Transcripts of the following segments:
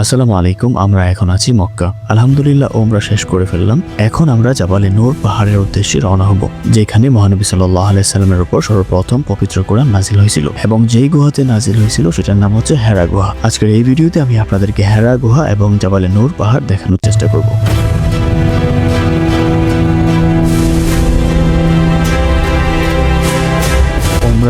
আসসালামু আলাইকুম, আমরা এখন আছি মক্কা। আলহামদুলিল্লাহ ওমরা শেষ করে ফেললাম। এখন আমরা জাবালে নূর পাহাড়ের উদ্দেশ্যে রওনা হব, যেখানে মহানবী সাল্লাহ আলাইসাল্লামের উপর সর্বপ্রথম পবিত্র কোরআন নাজিল হয়েছিল এবং যেই গুহাতে নাজিল হয়েছিল, সেটার নাম হচ্ছে হেরা গুহা। আজকের এই ভিডিওতে আমি আপনাদেরকে হেরা গুহা এবং জাবালে নূর পাহাড় দেখানোর চেষ্টা করব।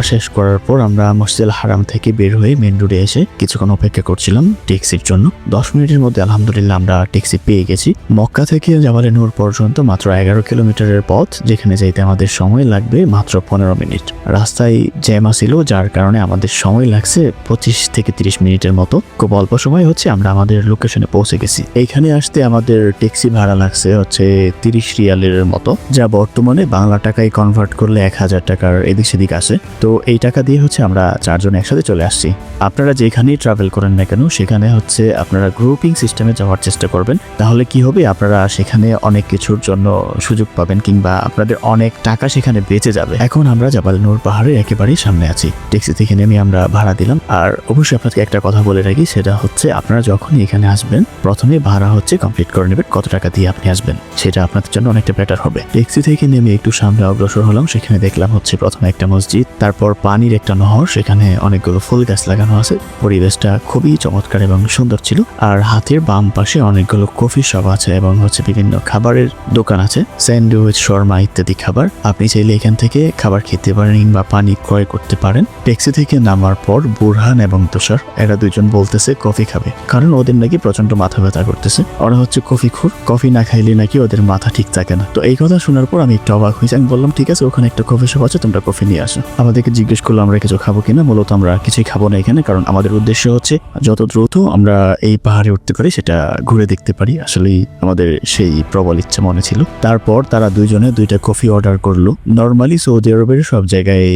আমরা শেষ করার পর আমরা মসজিদ হারাম থেকে বের হয়ে মেন রোডে এসে কিছুক্ষণ অপেক্ষা করছিলাম ট্যাক্সির জন্য। দশ মিনিটের মধ্যে আলহামদুলিল্লাহ আমরা ট্যাক্সি পেয়ে গেছি। মক্কা থেকে জামালে নূর পর্যন্ত মাত্র এগারো কিলোমিটারের পথ, যেখানে যাইতে আমাদের সময় লাগবে মাত্র পনেরো মিনিট। রাস্তায় জ্যামা ছিল যার কারণে আমাদের সময় লাগছে পঁচিশ থেকে তিরিশ মিনিটের মতো। খুব অল্প সময় হচ্ছে আমরা আমাদের লোকেশনে পৌঁছে গেছি। এইখানে আসতে আমাদের ট্যাক্সি ভাড়া লাগছে হচ্ছে তিরিশ রিয়ালের মতো, যা বর্তমানে বাংলা টাকায় কনভার্ট করলে এক হাজার টাকার এদিক সেদিক আসে তো এই টাকা দিয়ে হচ্ছে আমরা চারজন একসাথে চলে আসছি। আপনারা যেখানেই ট্রাভেল করেন না কেন, সেখানে হচ্ছে আপনারা গ্রুপিং সিস্টেমে যাওয়ার চেষ্টা করবেন। তাহলে কি হবে? আপনারা সেখানে অনেক কিছুর জন্য সুযোগ পাবেন কিংবা আপনাদের অনেক টাকা সেখানে বেঁচে যাবে। এখন আমরা জাবাল নূর পাহাড়ের একেবারেই সামনে আছি। ট্যাক্সি থেকে নেমে আমরা ভাড়া দিলাম। আর অবশ্যই আপনাকে একটা কথা বলে রাখি, সেটা হচ্ছে আপনারা যখনই এখানে আসবেন, প্রথমে ভাড়া হচ্ছে কমপ্লিট করে নেবেন কত টাকা দিয়ে আপনি আসবেন। সেটা আপনাদের জন্য অনেকটা বেটার হবে। ট্যাক্সি থেকে নেমে একটু সামনে অগ্রসর হলাম। সেখানে দেখলাম হচ্ছে প্রথমে একটা মসজিদ, তারপর পানির একটা নহর, সেখানে অনেকগুলো ফুল গাছ লাগানো আছে। পরিবেশটা খুবই চমৎকার এবং সুন্দর ছিল। আর হাতের বাম পাশে অনেকগুলো কফি শপ আছে এবং হচ্ছে বিভিন্ন খাবারের দোকান আছে। স্যান্ডউইচ, শর্মা ইত্যাদি খাবার। আপনি চাইলে এখান থেকে খাবার খেতে পারেন বা পানি ক্রয় করতে পারেন। ট্যাক্সি থেকে নামার পর বুরহান এবং তুষার, এরা দুজন বলতেছে কফি খাবে। কারণ ওদের নাকি প্রচণ্ড মাথা ব্যথা করতেছে। ওরা হচ্ছে কফি খুর। কফি না খাইলে নাকি ওদের মাথা ঠিক থাকে না। তো এই কথা শোনার পর আমি একটু অবাক হয়েছি আমি বললাম, ঠিক আছে, ওখানে একটা কফি শপ আছে, তোমরা কফি নিয়ে আসো। আমাদেরকে জিজ্ঞেস করল, আমরা কিছু খাব কিনা? মূলত আমরা কিছুই খাব না এখানে, কারণ আমাদের উদ্দেশ্য হচ্ছে, যত দ্রুত আমরা এই পাহাড়ে উঠতে পারি, সেটা ঘুরে দেখতে পারি। আসলেই আমাদের সেই প্রবল ইচ্ছা মনে ছিল। তারপর তারা দুইজনে দুইটা কফি অর্ডার করল। নর্মালি সৌদি আরবের সব জায়গায়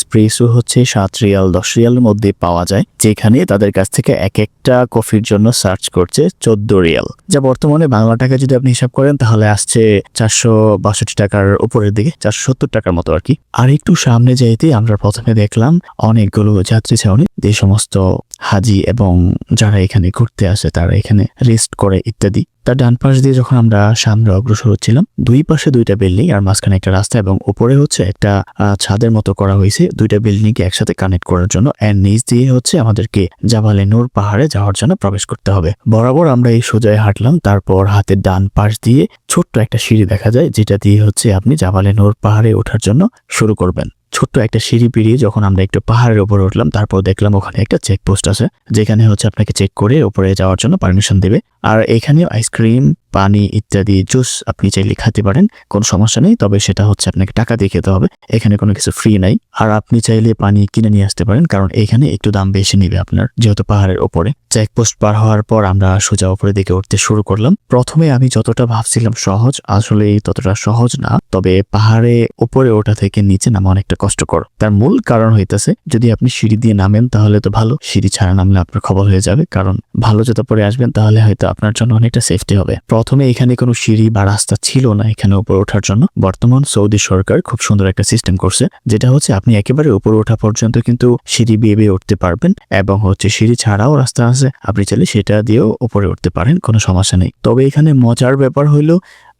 স্প্রেসো হচ্ছে সাত রিয়াল, দশ রিয়ালের মধ্যে পাওয়া যায়, যেখানে তাদের কাছ থেকে এক একটা কফির জন্য সার্চ করছে চোদ্দ রিয়াল। যা বর্তমানে বাংলা টাকা যদি আপনি হিসাব করেন, তাহলে আসছে চারশো বাষট্টি টাকার উপরের দিকে, চারশো সত্তর টাকার মতো আর কি। আর একটু সামনে যাইতে আমরা প্রথমে দেখলাম অনেকগুলো যাত্রী ছাউনি যে সমস্ত হাজি এবং যারা এখানে ঘুরতে আসে তারা এখানে রেস্ট করে ইত্যাদি। তার ডান পাশ দিয়ে যখন আমরা সামনে অগ্রসর হচ্ছিলাম, দুই পাশে দুইটা বিল্ডিং আর মাঝখানে একটা রাস্তা এবং উপরে হচ্ছে একটা ছাদের মতো করা হয়েছে। দুইটা বিল্ডিং কে একসাথে কানেক্ট করার জন্য এর নিচ দিয়ে হচ্ছে আমাদেরকে জাবালে নূর পাহাড়ে যাওয়ার জন্য প্রবেশ করতে হবে। বরাবর আমরা এই সোজায় হাঁটলাম, তারপর হাতের ডান পাশ দিয়ে ছোট্ট একটা সিঁড়ি দেখা যায়, যেটা দিয়ে হচ্ছে আপনি জাবালে নূর পাহাড়ে ওঠার জন্য শুরু করবেন। ছোট্ট একটা সিঁড়ি পেরিয়ে যখন আমরা একটু পাহাড়ের উপরে উঠলাম, তারপর দেখলাম ওখানে একটা চেকপোস্ট আছে, যেখানে হচ্ছে আপনাকে চেক করে ওপরে যাওয়ার জন্য পারমিশন দেবে। আর এখানে আইসক্রিম পানি ইত্যাদি জুস আপনি চাইলে খেতে পারেন, কোনো সমস্যা নেই। তবে সেটা হচ্ছে আপনাকে টাকা দিয়ে খেতে হবে। এখানে কোনো কিছু ফ্রি নাই। আর আপনি চাইলে পানি কিনে নিয়ে আসতে পারেন, কারণ এখানে একটু দাম বেশি নেবে আপনার, যেহেতু পাহাড়ের ওপরে চেকপোস্ট পার হওয়ার পর আমরা সোজা উপরের দিকে উঠতে শুরু করলাম। প্রথমে আমি যতটা ভাবছিলাম সহজ, আসলে ততটা সহজ না। তবে পাহাড়ে উপরে ওঠা থেকে নিচে নামা অনেকটা কষ্টকর। তার মূল কারণ হইতেছে, যদি আপনি সিঁড়ি দিয়ে নামেন তাহলে তো ভালো। সিঁড়ি ছাড়া নামলে আপনার খবর হয়ে যাবে, কারণ ভালো জুতা পরে আসবেন তাহলে হয়তো আপনার জন্য অনেকটা সেফটি হবে। প্রথমে এখানে কোনো সিঁড়ি বা রাস্তা ছিল না এখানে উপরে ওঠার জন্য। বর্তমান সৌদি সরকার খুব সুন্দর একটা সিস্টেম করছে, যেটা হচ্ছে আপনি একেবারে উপরে ওঠা পর্যন্ত কিন্তু সিঁড়ি বেয়ে বেয়ে উঠতে পারবেন এবং হচ্ছে সিঁড়ি ছাড়াও রাস্তা আছে। আপনি চাইলে সেটা দিয়েও উপরে উঠতে পারেন, কোনো সমস্যা নেই। তবে এখানে মজার ব্যাপার হইল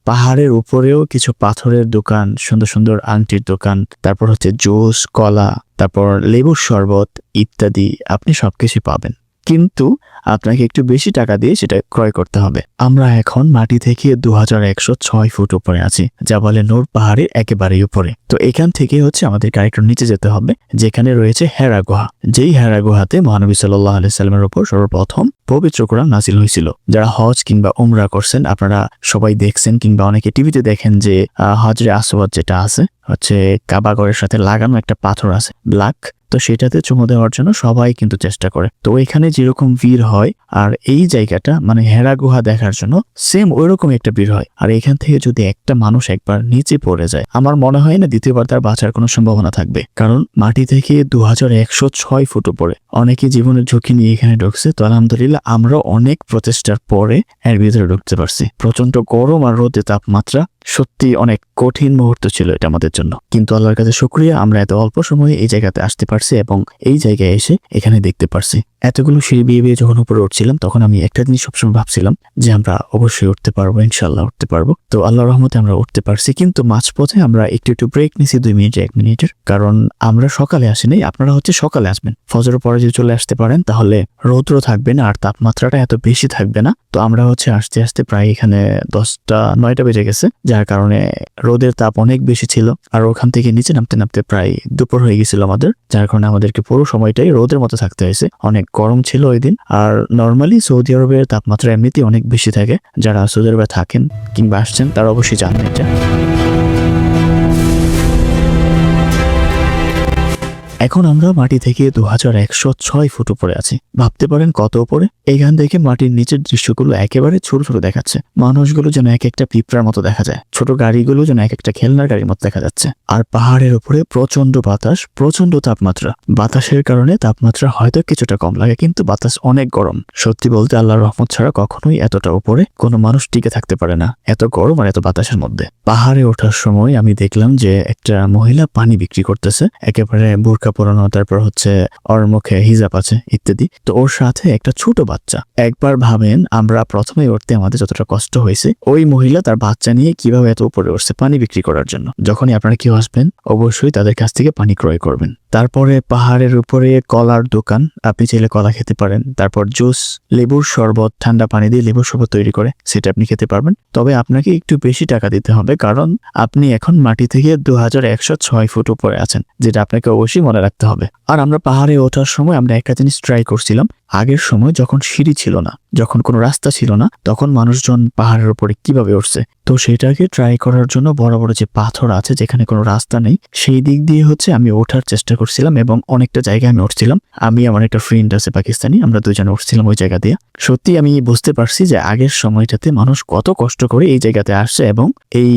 পাহাড়ের উপরেও কিছু পাথরের দোকান, সুন্দর সুন্দর আংটির দোকান, তারপর হচ্ছে জুস, কলা, তারপর লেবুর শরবত ইত্যাদি আপনি সবকিছু পাবেন। কিন্তু আপনাকে একটু বেশি টাকা দিয়ে সেটা ক্রয় করতে হবে। আমরা এখন মাটি থেকে দু ফুট উপরে আছি, যা বলে নোর পাহাড়ের একেবারেই উপরে। তো এখান থেকে হচ্ছে আমাদের আরেকটু নিচে যেতে হবে, যেখানে রয়েছে হেরা গুহা। যেই হেরা গুহাতে মহানবী সাল্লাহ আলি সাল্লামের উপর সর্বপ্রথম পবিত্র কোরআন নাসিল হয়েছিল। যারা হজ কিংবা উমরা করছেন, আপনারা সবাই দেখছেন কিংবা অনেকে টিভিতে দেখেন যে হজরে আসওয়াদ যেটা আছে, হচ্ছে কাবাগরের সাথে লাগানো একটা পাথর আছে, ব্ল্যাক। তো সেটাতে চুমু দেওয়ার জন্য সবাই কিন্তু চেষ্টা করে। তো এখানে যেরকম ভিড় হয় আর এই জায়গাটা মানে হেরা গুহা দেখার জন্য সেম ওইরকম একটা ভিড় হয়। আর এখান থেকে যদি একটা মানুষ একবার নিচে পড়ে যায়, আমার মনে হয় না দ্বিতীয়বার তার বাঁচার কোনো সম্ভাবনা থাকবে। কারণ মাটি থেকে দু হাজার একশো ছয় ফুট উপরে। অনেকে জীবনের ঝুঁকি নিয়ে এখানে ঢুকছে। তো আলহামদুলিল্লাহ, আমরা অনেক প্রচেষ্টার পরে এর ভিতরে ঢুকতে পারছি। প্রচণ্ড গরম আর রোদে তাপমাত্রা সত্যি অনেক কঠিন মুহূর্ত ছিল এটা আমাদের জন্য। কিন্তু আল্লাহর কাছে শুক্রিয়া, আমরা এত অল্প সময়ে এই জায়গাতে আসতে পারছি এবং এই জায়গায় এসে এখানে দেখতে পারছি। এতগুলো সিঁড়ি বিয়ে বিয়ে যখন উপরে উঠছিলাম, তখন আমি একটা জিনিস সবসময় ভাবছিলাম যে আমরা অবশ্যই উঠতে পারব ইনশাল্লাহ উঠতে পারব। তো আল্লাহ রহমতে আমরা উঠতে পারছি, কিন্তু মাঝপথে আমরা একটু একটু ব্রেক নিছি দুই মিনিট এক মিনিটের কারণ আমরা সকালে আসিনি আপনারা হচ্ছে সকালে আসবেন। ফজরের পরে যদি চলে আসতে পারেন, তাহলে রৌদ্র থাকবে না আর তাপমাত্রাটা এত বেশি থাকবে না। তো আমরা হচ্ছে আসতে আসতে প্রায় এখানে দশটা, নয়টা বেজে গেছে, যার কারণে রোদের তাপ অনেক বেশি ছিল। আর ওখান থেকে নিচে নামতে নামতে প্রায় দুপুর হয়ে গেছিল আমাদের, যার কারণে আমাদেরকে পুরো সময়টাই রোদের মতো থাকতে হয়েছে। অনেক গরম ছিল ওই দিন। আর নর্মালি সৌদি আরবের তাপমাত্রা এমনিতেই অনেক বেশি থাকে। যারা সৌদি আরবে থাকেন কিংবা আসছেন তারা অবশ্যই জানেন এটা। এখন আমরা মাটি থেকে দু হাজার একশো ছয় ফুট উপরে আছি। ভাবতে পারেন কত উপরে? এখান থেকে মাটির নিচের দৃশ্যগুলো একেবারে ছোট ছোট দেখাচ্ছে। মানুষগুলো যেন এক একটা পিঁপড়ার মতো দেখা যায়। ছোট গাড়িগুলো যেন এক একটা খেলনার গাড়ির মতো দেখা যাচ্ছে। আর পাহাড়ের উপরে প্রচণ্ড বাতাস প্রচণ্ড তাপমাত্রা। বাতাসের কারণে তাপমাত্রা হয়তো কিছুটা কম লাগে, কিন্তু বাতাস অনেক গরম। সত্যি বলতে আল্লাহর রহমত ছাড়া কখনোই এতটা উপরে কোনো মানুষ টিকে থাকতে পারে না, এত গরম আর এত বাতাসের মধ্যে। পাহাড়ে ওঠার সময় আমি দেখলাম যে একটা মহিলা পানি বিক্রি করতেছে। একেবারে বোরকা পরানো, তারপর হচ্ছে ওর মুখে হিজাব আছে, ইত্যাদি। তো ওর সাথে একটা ছোট বাচ্চা। একবার ভাবেন, আমরা প্রথমে উঠতে আমাদের যতটা কষ্ট হয়েছে, ওই মহিলা তার বাচ্চা নিয়ে কীভাবে এত উপরে উঠছে পানি বিক্রি করার জন্য। যখনই আপনারা কেউ আসবেন, অবশ্যই তাদের কাছ থেকে পানি ক্রয় করবেন। তারপরে পাহাড়ের উপরে কলার দোকান। আপনি চাইলে কলা খেতে পারেন। তারপর জুস, লেবুর শরবত, ঠান্ডা পানি দিয়ে লেবুর শরবত তৈরি করে সেটা আপনি খেতে পারবেন। তবে আপনাকে একটু বেশি টাকা দিতে হবে কারণ আপনি এখন মাটি থেকে দু হাজার একশো ছয় ফুট উপরে আছেন, যেটা আপনাকে অবশ্যই মনে রাখতে হবে। আর আমরা পাহাড়ে ওঠার সময় আমরা একটা জিনিস ট্রাই করছিলাম আগের সময় যখন সিঁড়ি ছিল না, যখন কোনো রাস্তা ছিল না, তখন মানুষজন পাহাড়ের উপরে কীভাবে উঠছে? তো সেটাকে ট্রাই করার জন্য বড় বড় যে পাথর আছে, যেখানে কোনো রাস্তা নেই, সেই দিক দিয়ে হচ্ছে আমি ওঠার চেষ্টা করছিলাম এবং অনেকটা জায়গায় আমি উঠছিলাম। আমি আমার একটা ফ্রেন্ড আছে পাকিস্তানি, আমরা দুজনে উঠছিলাম ওই জায়গা দিয়ে। সত্যি আমি বুঝতে পারছি যে আগের সময়টাতে মানুষ কত কষ্ট করে এই জায়গাতে আসছে এবং এই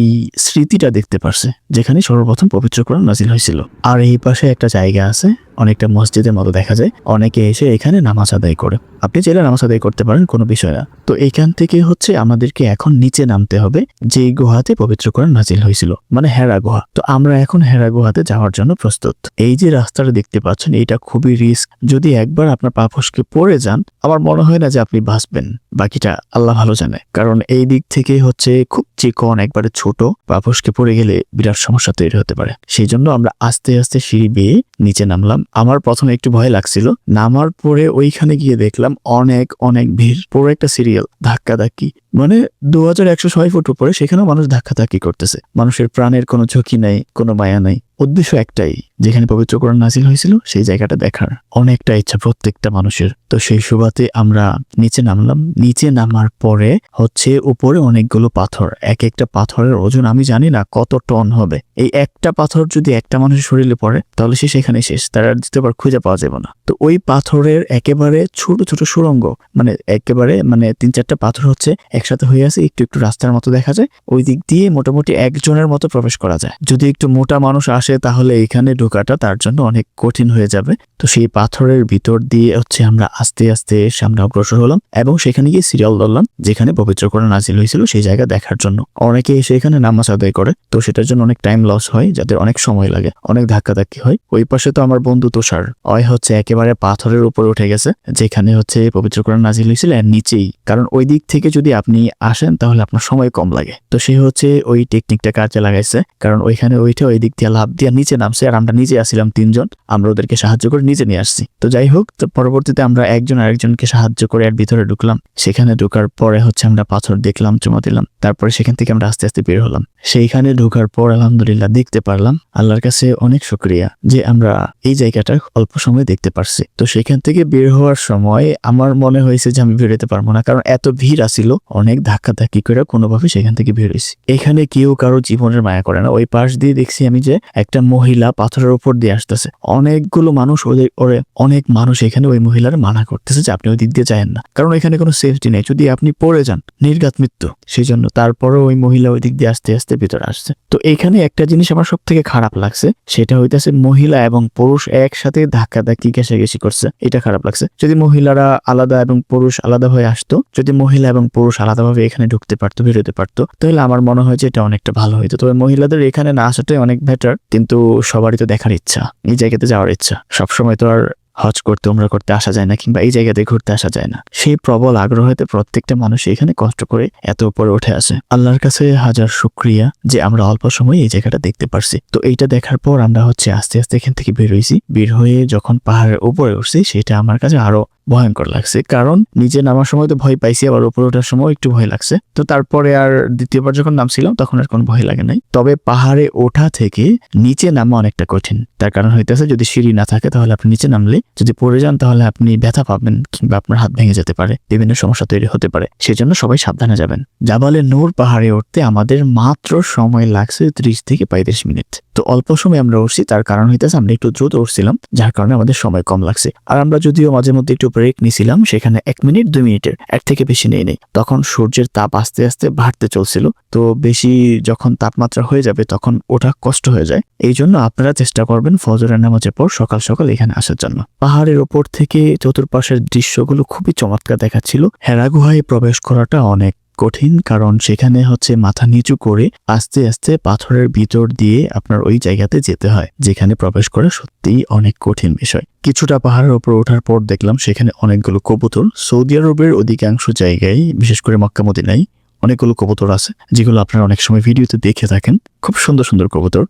স্মৃতিটা দেখতে পারছে, যেখানে সর্বপ্রথম পবিত্র কোরআন নাজিল হয়েছিল। আর এই পাশে একটা জায়গা আছে অনেকটা মসজিদের মতো দেখা যায়। অনেকে এসে এখানে নামাজ আদায় করে। আপনি চাইলে নামাজ আদায় করতে পারেন, কোনো বিষয় না। তো এখান থেকে হচ্ছে আমাদেরকে এখন নিচে নামতে হবে যে গুহাতে পবিত্র কোরআন নাজিল হয়েছিল মানে হেরা গুহা। তো আমরা এখন হেরা গুহাতে যাওয়ার জন্য প্রস্তুত। এই যে রাস্তাটা দেখতে পাচ্ছেন, এটা খুবই রিস্ক। যদি একবার আপনার পা ফসকে পড়ে যান, আমার মনে হয় না যে আপনি বাঁচবেন। বাকিটা আল্লাহ ভালো জানে। কারণ এই দিক থেকে হচ্ছে খুব চিকন, একবারে ছোট, পা ফসকে পড়ে গেলে বিরাট সমস্যা তৈরি হতে পারে। সেই জন্য আমরা আস্তে আস্তে সিঁড়ি বেয়ে নিচে নামলাম। আমার প্রথমে একটু ভয় লাগছিল। নামার পরে ওইখানে গিয়ে দেখলাম অনেক অনেক ভিড়। পুরো একটা সিরিয়াল ধাক্কা ধাক্কি মানে দু হাজার একশো ছয় ফুট উপরে সেখানেও মানুষ ধাক্কা ধাক্কি করতেছে। মানুষের প্রাণের কোনো ঝুঁকি নেই, কোনো মায়া নেই। উদ্দেশ্য একটাই, যেখানে পবিত্র কোরআন নাজিল হয়েছিল, সেই জায়গাটা দেখার। অনেকটা ইচ্ছা প্রত্যেকটা মানুষের। তো সেই সুবাতে আমরা নিচে নামলাম। নিচে নামার পরে হচ্ছে উপরে অনেকগুলো পাথর। এক একটা পাথরের ওজন আমি জানি না কত টন হবে। এই একটা পাথর যদি একটা মানুষের শরীরে পড়ে, তাহলে সে সেখানে শেষ। তার আর দ্বিতীয়বার খুঁজে পাওয়া যাবে না। তো ওই পাথরের একেবারে ছোট ছোট সুরঙ্গ মানে একেবারে মানে তিন চারটা পাথর হচ্ছে একসাথে হয়ে আছে একটু একটু রাস্তার মতো দেখা যায়, ওই দিক দিয়ে মোটামুটি একজনের মতো প্রবেশ করা যায়। যদি একটু মোটা মানুষ আসে, তাহলে এখানে ঢোকাটা তার জন্য অনেক কঠিন হয়ে যাবে। তো সেই পাথরের ভিতর দিয়ে হচ্ছে আমরা আস্তে আস্তে সামনে অগ্রসর হলাম এবং সেখানে গিয়ে সিরিয়াল ধরলাম, যেখানে পবিত্র করে নাজিল হয়েছিল সেই জায়গা দেখার জন্য। অনেকে এসে এখানে নামাজ আদায় করে, তো সেটার জন্য অনেক টাইম লস হয়, যাদের অনেক সময় লাগে, অনেক ধাক্কাধাক্কি হয়। ওই পাশে তো আমার বন্ধু তুষার অয় হচ্ছে একেবারে পাথরের উপরে উঠে গেছে, যেখানে হচ্ছে পবিত্র কোরআন নাজিল হয়েছিল আর নিচেই। কারণ ওই দিক থেকে যদি আপনি আসেন, তাহলে আপনার সময় কম লাগে। তো সে হচ্ছে ওই টেকনিকটা কাজে লাগাইছে, কারণ ওইখানে ওইটা ওই দিক দিয়ে লাভ দিয়ে নিচে নামছে, আর আমরা নিজে আসছিলাম তিনজন, আমরা ওদেরকে সাহায্য করে নিচে নিয়ে আসছি। তো যাই হোক, তো পরবর্তীতে আমরা একজন আরেকজনকে সাহায্য করে এর ভিতরে ঢুকলাম। সেখানে ঢোকার পরে হচ্ছে আমরা পাথর দেখলাম, চুমা দিলাম। তারপরে সেখান থেকে আমরা আস্তে আস্তে বের হলাম। সেইখানে ঢোকার পর আলহামদুলিল্লাহ দেখতে পারলাম, আল্লাহর কাছে অনেক শুক্রিয়া যে আমরা এই জায়গাটা অল্প সময় দেখতে পারছি। তো সেখান থেকে বের হওয়ার সময় আমার মনে হয়েছে যে আমি বেরোতে পারব না, কারণ এত ভিড় আসিল অনেক ধাক্কা ধাক্কি করে কোনোভাবে সেখান থেকে বের হয়েছি। এখানে কেউ কারও জীবনের মায়া করে না। ওই পাশ দিয়ে দেখছি আমি যে একটা মহিলা পাথরের উপর দিয়ে আসতেছে। অনেকগুলো মানুষ ওদের, ওরে, অনেক মানুষ এখানে ওই মহিলার মানা করতেছে যে আপনি ওই দিক দিয়ে যায়েন না। কারণ এখানে কোনো সেফটি নেই। যদি আপনি পড়ে যান, নির্ঘাত মৃত্যু সেই জন্য তারপরে ওই মহিলা ওই দিক দিয়ে আস্তে আস্তে ভিতরে আসছে। তো এখানে একটা জিনিস আমার সব থেকে খারাপ লাগছে, সেটা হইতেছে মহিলা এবং পুরুষ একসাথে ধাক্কা ধাক্কি ঘেঁষাঘেঁষি করছে। এটা খারাপ লাগছে। যদি মহিলারা আলাদা এবং পুরুষ আলাদা হয়ে আসতো, যদি মহিলা এবং পুরুষ আলাদাভাবে এখানে ঢুকতে পারতো, বেরোতে পারতো। তাহলে আমার মনে হয় যে এটা অনেকটা ভালো হইতো। তবে মহিলাদের এখানে না আসাটাই অনেক বেটার কিন্তু সবারই তো দেখার ইচ্ছা, এই জায়গাতে যাওয়ার ইচ্ছা। সবসময় তো আর হজ করতে, উমরা করতে আসা যায় না, কিংবা এই জায়গাতে ঘুরতে আসা যায় না। সেই প্রবল আগ্রহতে প্রত্যেকটা মানুষ এখানে কষ্ট করে এত উপরে উঠে আসে। আল্লাহর কাছে হাজার শুক্রিয়া যে আমরা অল্প সময়ে এই জায়গাটা দেখতে পারছি। তো এইটা দেখার পর আমরা হচ্ছে আস্তে আস্তে এখান থেকে বের হয়েছি বের হয়ে যখন পাহাড়ের উপরে উঠছি, সেটা আমার কাছে আরও ভয়ঙ্কর লাগছে। কারণ নিচে নামার সময় তো ভয় পাইছি, আবার উপরে ওঠার সময় একটু ভয় লাগছে। তো তারপরে আর দ্বিতীয়বার যখন নামছিলাম, তখন আর কোনো ভয় লাগে নাই। তবে পাহাড়ে ওঠা থেকে নিচে নামা অনেকটা কঠিন। তার কারণ হইতেছে, যদি সিঁড়ি না থাকে, তাহলে আপনি নিচে নামলে, যদি পড়ে যান, তাহলে আপনি ব্যথা পাবেন কিংবা আপনার হাত ভেঙে যেতে পারে। বিভিন্ন সমস্যা তৈরি হতে পারে। সেজন্য সবাই সাবধানে যাবেন। জাবালে নূর পাহাড়ে উঠতে আমাদের মাত্র সময় লাগছে ত্রিশ থেকে পঁয়ত্রিশ মিনিট। অল্প সময় আমরা উঠছি, তার কারণ হইতেছে আমরা একটু দ্রুত উঠছিলাম, যার কারণে আমাদের সময় কম লাগছে। আর আমরা যদিও মাঝে মধ্যে একটু ব্রেক নিছিলাম, সেখানে এক মিনিট, দুই মিনিটের এর থেকে বেশি নেই নেই। তখন সূর্যের তাপ আস্তে আস্তে বাড়তে চলছিল, তো বেশি যখন তাপমাত্রা হয়ে যাবে তখন ওটা কষ্ট হয়ে যায়। এই জন্য আপনারা চেষ্টা করবেন ফজরের নামাজের পর সকাল সকাল এখানে আসার জন্য। পাহাড়ের ওপর থেকে চতুর্পাশের দৃশ্যগুলো খুবই চমৎকার দেখাচ্ছিল। হেরা গুহায় প্রবেশ করাটা অনেক কঠিন, কারণ সেখানে হচ্ছে মাথা নিচু করে আস্তে আস্তে পাথরের ভিতর দিয়ে আপনার ওই জায়গাতে যেতে হয়, যেখানে প্রবেশ করা সত্যিই অনেক কঠিন বিষয়। কিছুটা পাহাড়ের ওপর ওঠার পর দেখলাম সেখানে অনেকগুলো কবুতর। সৌদি আরবের অধিকাংশ জায়গায়, বিশেষ করে মক্কা মদিনায়, অনেকগুলো কবুতর আছে, যেগুলো আপনারা অনেক সময় ভিডিওতে দেখে থাকেন। খুব সুন্দর সুন্দর কবুতর।